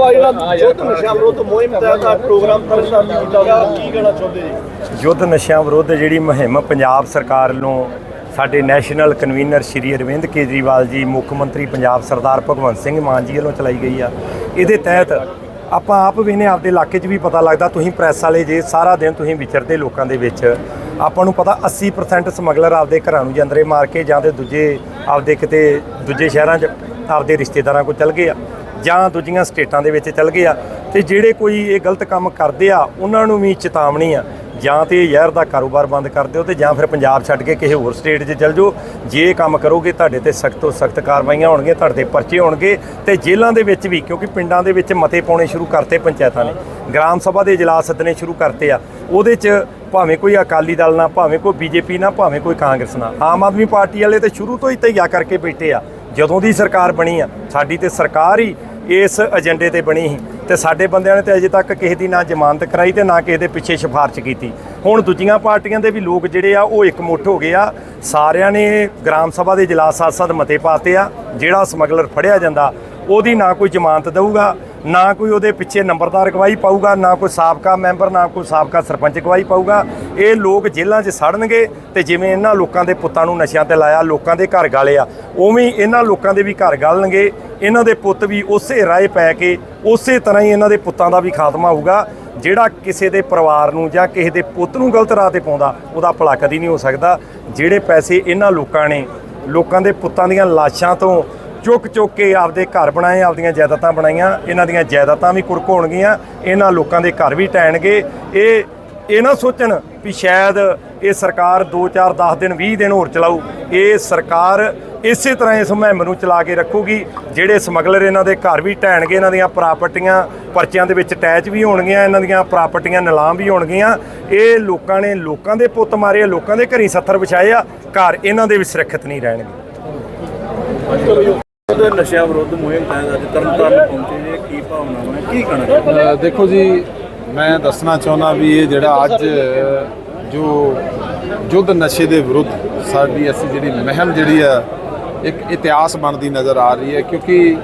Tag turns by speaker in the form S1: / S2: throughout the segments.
S1: ਸਭਾ ਜਿਹੜਾ ਜੁੱਧ ਨਸ਼ਾ ਵਿਰੁੱਧ ਮੁਹਿੰਮ ਤਹਿਤ ਆ ਪ੍ਰੋਗਰਾਮ ਤਰਸਾ ਕੀਤਾ ਗਿਆ ਕੀ ਕਹਿਣਾ ਚਾਹੁੰਦੇ ਜੀ?
S2: ਯੁੱਧ ਨਸ਼ਿਆਂ ਵਿਰੁੱਧ ਜਿਹੜੀ ਮੁਹਿੰਮ ਪੰਜਾਬ ਸਰਕਾਰ ਵੱਲੋਂ ਸਾਡੇ ਨੈਸ਼ਨਲ ਕਨਵੀਨਰ ਸ਼੍ਰੀ ਅਰਵਿੰਦ ਕੇਜਰੀਵਾਲ ਜੀ ਮੁੱਖ ਮੰਤਰੀ ਪੰਜਾਬ ਸਰਦਾਰ ਭਗਵੰਤ ਸਿੰਘ ਮਾਨ ਜੀ ਵੱਲੋਂ ਚਲਾਈ ਗਈ ਆ। ਇਹਦੇ ਤਹਿਤ ਆਪਾਂ ਆਪ ਵੀ ਨੇ ਆਪਦੇ ਇਲਾਕੇ 'ਚ ਵੀ ਪਤਾ ਲੱਗਦਾ ਤੁਸੀਂ ਪ੍ਰੈਸ ਵਾਲੇ ਜੇ ਸਾਰਾ ਦਿਨ ਤੁਸੀਂ ਵਿਚਰਦੇ ਲੋਕਾਂ ਦੇ ਵਿੱਚ ਆਪਾਂ ਨੂੰ ਪਤਾ 80% ਸਮਗਲਰ ਆਪਦੇ ਘਰਾਂ ਨੂੰ ਜਾਂਦਰੇ ਮਾਰ ਕੇ ਜਾਂ ਤੇ ਦੂਜੇ ਆਪਦੇ ਕਿਤੇ ਦੂਜੇ ਸ਼ਹਿਰਾਂ 'ਚ ਆਪਦੇ ਰਿਸ਼ਤੇਦਾਰਾਂ ਕੋਲ ਚਲ ਗਏ ਆ। ਜਾਂ ਦੂਜੀਆਂ ਸਟੇਟਾਂ ਦੇ ਵਿੱਚ ਚੱਲ ਗਏ ਆ ਤੇ ਜਿਹੜੇ ਕੋਈ ਇਹ ਗਲਤ ਕੰਮ ਕਰਦੇ ਆ, ਉਹਨਾਂ ਨੂੰ ਵੀ ਚੇਤਾਵਨੀ ਆ। ਜਾਂ ਤੇ ਜ਼ਹਿਰ ਦਾ ਕਾਰੋਬਾਰ ਬੰਦ ਕਰ ਦਿਓ ਤੇ ਜਾਂ ਫਿਰ ਪੰਜਾਬ ਛੱਡ ਕੇ ਕਿਸੇ ਹੋਰ ਸਟੇਟ 'ਚ ਚਲ ਜਾਓ। ਜੇ ਕੰਮ ਕਰੋਗੇ, ਤੁਹਾਡੇ ਤੇ ਸਖਤ ਤੋਂ ਸਖਤ ਕਾਰਵਾਈਆਂ ਹੋਣਗੀਆਂ, ਤੁਹਾਡੇ ਤੇ ਪਰਚੇ ਹੋਣਗੇ ਤੇ ਜੇਲ੍ਹਾਂ ਦੇ ਵਿੱਚ ਵੀ, ਕਿਉਂਕਿ ਪਿੰਡਾਂ ਦੇ ਵਿੱਚ ਮਤੇ ਪਾਉਣੇ ਸ਼ੁਰੂ ਕਰਤੇ ਪੰਚਾਇਤਾਂ ਨੇ। ਗ੍ਰਾਮ ਸਭਾ ਦੇ ਇਜਲਾਸ ਸੱਦਣੇ ਸ਼ੁਰੂ ਕਰਤੇ ਆ। ਉਹਦੇ 'ਚ ਭਾਵੇਂ ਕੋਈ ਅਕਾਲੀ ਦਲ ਨਾ ਭਾਵੇਂ ਕੋਈ ਬੀਜੇਪੀ ਨਾ ਭਾਵੇਂ ਕੋਈ ਕਾਂਗਰਸ ਨਾ ਆਮ ਆਦਮੀ ਪਾਰਟੀ ਵਾਲੇ ਤੇ ਸ਼ੁਰੂ ਤੋਂ ਹੀ ਤਈਆ ਕਰਕੇ ਬੈਠੇ ਆ। ਜਦੋਂ ਦੀ ਸਰਕਾਰ ਬਣੀ ਆ, ਸਾਡੀ ਤੇ ਸਰਕਾਰ ਹੀ ਇਸ ਏਜੰਡੇ ਤੇ ਬਣੀ ਸੀ। ਤੇ ਸਾਡੇ ਬੰਦਿਆਂ ਨੇ ਤੇ ਅਜੇ ਤੱਕ ਕਿਸੇ ਦੀ ਨਾ ਜ਼ਮਾਨਤ ਕਰਾਈ ਤੇ ਨਾ ਕਿਸੇ ਦੇ ਪਿੱਛੇ ਸਿਫਾਰਿਸ਼ ਕੀਤੀ। ਹੁਣ ਦੂਜੀਆਂ ਪਾਰਟੀਆਂ ਦੇ ਵੀ ਲੋਕ ਜਿਹੜੇ ਆ, ਉਹ ਇਕਮੁੱਠ ਹੋ ਗਏ ਆ। ਸਾਰਿਆਂ ਨੇ ਗ੍ਰਾਮ ਸਭਾ ਦੇ ਇਜਲਾਸ ਸਾਥ-ਸਾਥ ਮਤੇ ਪਾਤੇ ਆ। ਜਿਹੜਾ ਸਮਗਲਰ ਫੜਿਆ ਜਾਂਦਾ, ਉਹਦੀ ਨਾ ਕੋਈ ਜ਼ਮਾਨਤ ਦਊਗਾ। ਨਾ ਕੋਈ ਉਹਦੇ ਪਿੱਛੇ ਨੰਬਰਦਾਰ ਗਵਾਹੀ ਪਾਊਗਾ, ਨਾ ਕੋਈ ਸਾਬਕਾ ਮੈਂਬਰ, ਨਾ ਕੋਈ ਸਾਬਕਾ ਸਰਪੰਚ ਗਵਾਹੀ ਪਾਊਗਾ। ਇਹ ਲੋਕ ਜੇਲ੍ਹਾਂ 'ਚ ਸੜਨਗੇ ਤੇ ਜਿਵੇਂ ਇਹਨਾਂ ਲੋਕਾਂ ਦੇ ਪੁੱਤਾਂ ਨੂੰ ਨਸ਼ਿਆਂ ਤੇ ਲਾਇਆ, ਲੋਕਾਂ ਦੇ ਘਰ ਗਾਲੇ ਆ, ਉਵੇਂ ਇਹਨਾਂ ਲੋਕਾਂ ਦੇ ਵੀ ਘਰ ਗਾਲਣਗੇ। ਇਹਨਾਂ ਦੇ ਪੁੱਤ ਵੀ ਉਸੇ ਰਾਏ ਪੈ ਕੇ ਉਸੇ ਤਰ੍ਹਾਂ ਹੀ ਇਹਨਾਂ ਦੇ ਪੁੱਤਾਂ ਦਾ ਵੀ ਖਾਤਮਾ ਹੋਊਗਾ। ਜਿਹੜਾ ਕਿਸੇ ਦੇ ਪਰਿਵਾਰ ਨੂੰ ਜਾਂ ਕਿਸੇ ਦੇ ਪੁੱਤ ਨੂੰ ਗਲਤ ਰਾਹ ਤੇ ਪਾਉਂਦਾ, ਉਹਦਾ ਭਲਾ ਕਦੀ ਨਹੀਂ ਹੋ ਸਕਦਾ। ਜਿਹੜੇ ਪੈਸੇ ਇਹਨਾਂ ਲੋਕਾਂ ਨੇ, ਲੋਕਾਂ ਦੇ ਪੁੱਤਾਂ ਦੀਆਂ ਲਾਸ਼ਾਂ ਤੋਂ ਚੁੱਕ ਚੁੱਕ ਕੇ ਆਪਦੇ ਘਰ ਬਣਾਏ, ਆਪਦੀਆਂ ਜਾਇਦਾਦਾਂ ਬਣਾਈਆਂ। ਇਹਨਾਂ ਦੀਆਂ ਜਾਇਦਾਦਾਂ ਵੀ ਕੁਰਕ ਹੋਣਗੀਆਂ ਇਹਨਾਂ ਲੋਕਾਂ ਦੇ ਘਰ ਵੀ ਟੈਣਗੇ। ਇਹ ਇਹ ਨਾ ਸੋਚਣ ਵੀ ਸ਼ਾਇਦ ਇਹ ਸਰਕਾਰ 2 4 10 ਦਿਨ 20 ਦਿਨ ਹੋਰ ਚਲਾਊ। ਇਹ ਸਰਕਾਰ ਇਸੇ ਤਰ੍ਹਾਂ ਇਸ ਮੁਹਿੰਮ ਨੂੰ ਚਲਾ ਕੇ ਰੱਖੂਗੀ, ਜਿਹੜੇ ਸਮਗਲਰ ਇਹਨਾਂ ਦੇ ਘਰ ਵੀ ਢਹਿਣਗੇ ਇਹਨਾਂ ਦੀਆਂ ਪ੍ਰਾਪਰਟੀਆਂ ਪਰਚਿਆਂ ਦੇ ਵਿੱਚ ਅਟੈਚ ਵੀ ਹੋਣਗੀਆਂ, ਇਹਨਾਂ ਦੀਆਂ ਪ੍ਰਾਪਰਟੀਆਂ ਨਿਲਾਮ ਵੀ ਹੋਣਗੀਆਂ। ਇਹ ਲੋਕਾਂ ਨੇ ਲੋਕਾਂ ਦੇ ਪੁੱਤ ਮਾਰੇ ਆ, ਲੋਕਾਂ ਦੇ ਘਰੀ ਸੱਥਰ ਵਿਛਾਏ ਆ, ਘਰ ਇਹਨਾਂ ਦੇ ਵੀ ਸੁਰੱਖਿਅਤ ਨਹੀਂ ਰਹਿਣਗੇ।
S1: ਜੁੱਧ ਨਸ਼ਾ ਵਿਰੁੱਧ ਮੁਹਿੰਮ ਤਹਿਤ ਅੱਜ ਤਰਨਤਾਰਨ ਪਹੁੰਚੇ ਜੇ ਕੀ ਭਾਵਨਾਵਾਂ ਹੈ ਕੀ ਕਹਿਣਾ
S3: ਦੇਖੋ ਜੀ, ਮੈਂ ਦੱਸਣਾ ਚਾਹੁੰਦਾ ਵੀ ਇਹ ਜਿਹੜਾ ਅੱਜ ਜੋ ਯੁੱਧ ਨਸ਼ੇ ਦੇ ਵਿਰੁੱਧ ਸਾਡੀ ਅਸੀਂ ਜਿਹੜੀ ਮਹਿਮ ਜਿਹੜੀ ਆ, ਇੱਕ ਇਤਿਹਾਸ ਬਣਦੀ ਨਜ਼ਰ ਆ ਰਹੀ ਹੈ, ਕਿਉਂਕਿ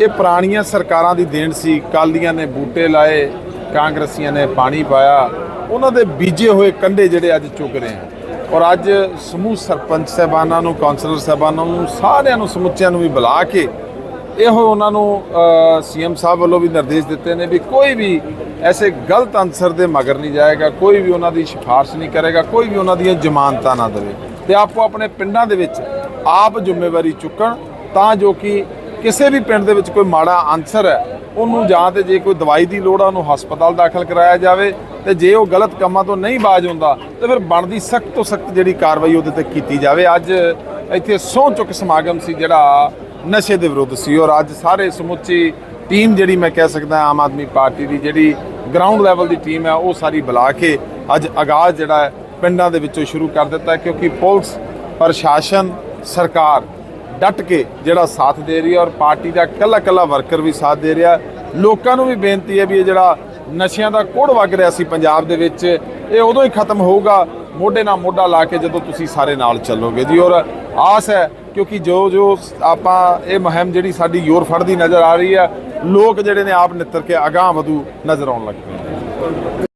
S3: ਇਹ ਪੁਰਾਣੀਆਂ ਸਰਕਾਰਾਂ ਦੀ ਦੇਣ ਸੀ ਕਾਲੀਆਂ ਨੇ ਬੂਟੇ ਲਾਏ, ਕਾਂਗਰਸੀਆਂ ਨੇ ਪਾਣੀ ਪਾਇਆ, ਉਹਨਾਂ ਦੇ ਬੀਜੇ ਹੋਏ ਕੰਡੇ ਜਿਹੜੇ ਅੱਜ ਚੁੱਕ ਰਹੇ ਆ ਔਰ ਅੱਜ ਸਮੂਹ ਸਰਪੰਚ ਸਾਹਿਬਾਨਾਂ ਨੂੰ ਕਾਉਂਸਲਰ ਸਾਹਿਬਾਨਾਂ ਨੂੰ, ਸਾਰਿਆਂ ਨੂੰ, ਸਮੁੱਚਿਆਂ ਨੂੰ ਵੀ ਬੁਲਾ ਕੇ ਇਹੋ ਉਹਨਾਂ ਨੂੰ ਸੀਐਮ ਸਾਹਿਬ ਵੱਲੋਂ ਵੀ ਨਿਰਦੇਸ਼ ਦਿੱਤੇ ਨੇ ਵੀ ਕੋਈ ਵੀ ਐਸੇ ਗਲਤ ਅਨਸਰ ਦੇ ਮਗਰ ਨਹੀਂ ਜਾਏਗਾ, ਕੋਈ ਵੀ ਉਹਨਾਂ ਦੀ ਸਿਫਾਰਿਸ਼ ਨਹੀਂ ਕਰੇਗਾ, ਕੋਈ ਵੀ ਉਹਨਾਂ ਦੀਆਂ ਜ਼ਮਾਨਤਾਂ ਨਾ ਦੇਵੇ। ਤੇ ਆਪੋ ਆਪਣੇ ਪਿੰਡਾਂ ਦੇ ਵਿੱਚ ਆਪ ਜ਼ਿੰਮੇਵਾਰੀ ਚੁੱਕਣ ਤਾਂ ਜੋ ਕਿ ਕਿਸੇ ਵੀ ਪਿੰਡ ਦੇ ਵਿੱਚ ਕੋਈ ਮਾੜਾ ਅਨਸਰ ਹੈ ਉਹਨੂੰ ਜਾਂ ਤੇ ਜੇ ਕੋਈ ਦਵਾਈ ਦੀ ਲੋੜ ਆ, ਉਹਨੂੰ ਹਸਪਤਾਲ ਦਾਖਲ ਕਰਾਇਆ ਜਾਵੇ ਤੇ ਜੇ ਉਹ ਗਲਤ ਕੰਮਾਂ ਤੋਂ ਨਹੀਂ ਬਾਜ ਹੁੰਦਾ, ਤੇ ਫਿਰ ਬਣਦੀ ਸਖਤ ਤੋਂ ਸਖਤ ਜਿਹੜੀ ਕਾਰਵਾਈ ਉਹਦੇ ਤੇ ਕੀਤੀ ਜਾਵੇ। ਅੱਜ ਇੱਥੇ ਸਹੁੰ ਚੁੱਕ ਸਮਾਗਮ ਸੀ ਜਿਹੜਾ ਨਸ਼ੇ ਦੇ ਵਿਰੁੱਧ ਸੀ ਔਰ ਅੱਜ ਸਾਰੇ ਸਮੁੱਚੀ ਟੀਮ ਜਿਹੜੀ ਮੈਂ ਕਹਿ ਸਕਦਾ ਆਮ ਆਦਮੀ ਪਾਰਟੀ ਦੀ ਜਿਹੜੀ ਗਰਾਊਂਡ ਲੈਵਲ ਦੀ ਟੀਮ ਹੈ ਉਹ ਸਾਰੀ ਬੁਲਾ ਕੇ ਅੱਜ ਆਗਾਜ਼ ਜਿਹੜਾ ਪਿੰਡਾਂ ਦੇ ਵਿੱਚੋਂ ਸ਼ੁਰੂ ਕਰ ਦਿੱਤਾ ਕਿਉਂਕਿ ਪੁਲਿਸ, ਪ੍ਰਸ਼ਾਸਨ, ਸਰਕਾਰ ਡਟ ਕੇ ਜਿਹੜਾ ਸਾਥ ਦੇ ਰਹੀ ਹੈ ਔਰ ਪਾਰਟੀ ਦਾ ਕੱਲਾ ਕੱਲਾ ਵਰਕਰ ਵੀ ਸਾਥ ਦੇ ਰਿਹਾ। ਲੋਕਾਂ ਨੂੰ ਵੀ ਬੇਨਤੀ ਹੈ ਵੀ ਇਹ ਜਿਹੜਾ ਨਸ਼ਿਆਂ ਦਾ ਕੋੜ ਵਗ ਰਿਹਾ ਸੀ ਪੰਜਾਬ ਦੇ ਵਿੱਚ, ਇਹ ਉਦੋਂ ਹੀ ਖਤਮ ਹੋਊਗਾ। ਮੋਢੇ ਨਾਲ ਮੋਢਾ ਲਾ ਕੇ ਜਦੋਂ ਤੁਸੀਂ ਸਾਰੇ ਨਾਲ ਚੱਲੋਗੇ ਜੀ। ਔਰ ਆਸ ਹੈ ਕਿਉਂਕਿ ਜੋ ਜੋ ਆਪਾਂ ਇਹ ਮੁਹਿੰਮ ਜਿਹੜੀ ਸਾਡੀ ਜ਼ੋਰ ਫੜਦੀ ਨਜ਼ਰ ਆ ਰਹੀ ਹੈ, ਲੋਕ ਜਿਹੜੇ ਨੇ ਆਪ ਨਿੱਤਰ ਕੇ ਅਗਾਹ ਵਧੂ ਨਜ਼ਰ ਆਉਣ ਲੱਗ ਪਏ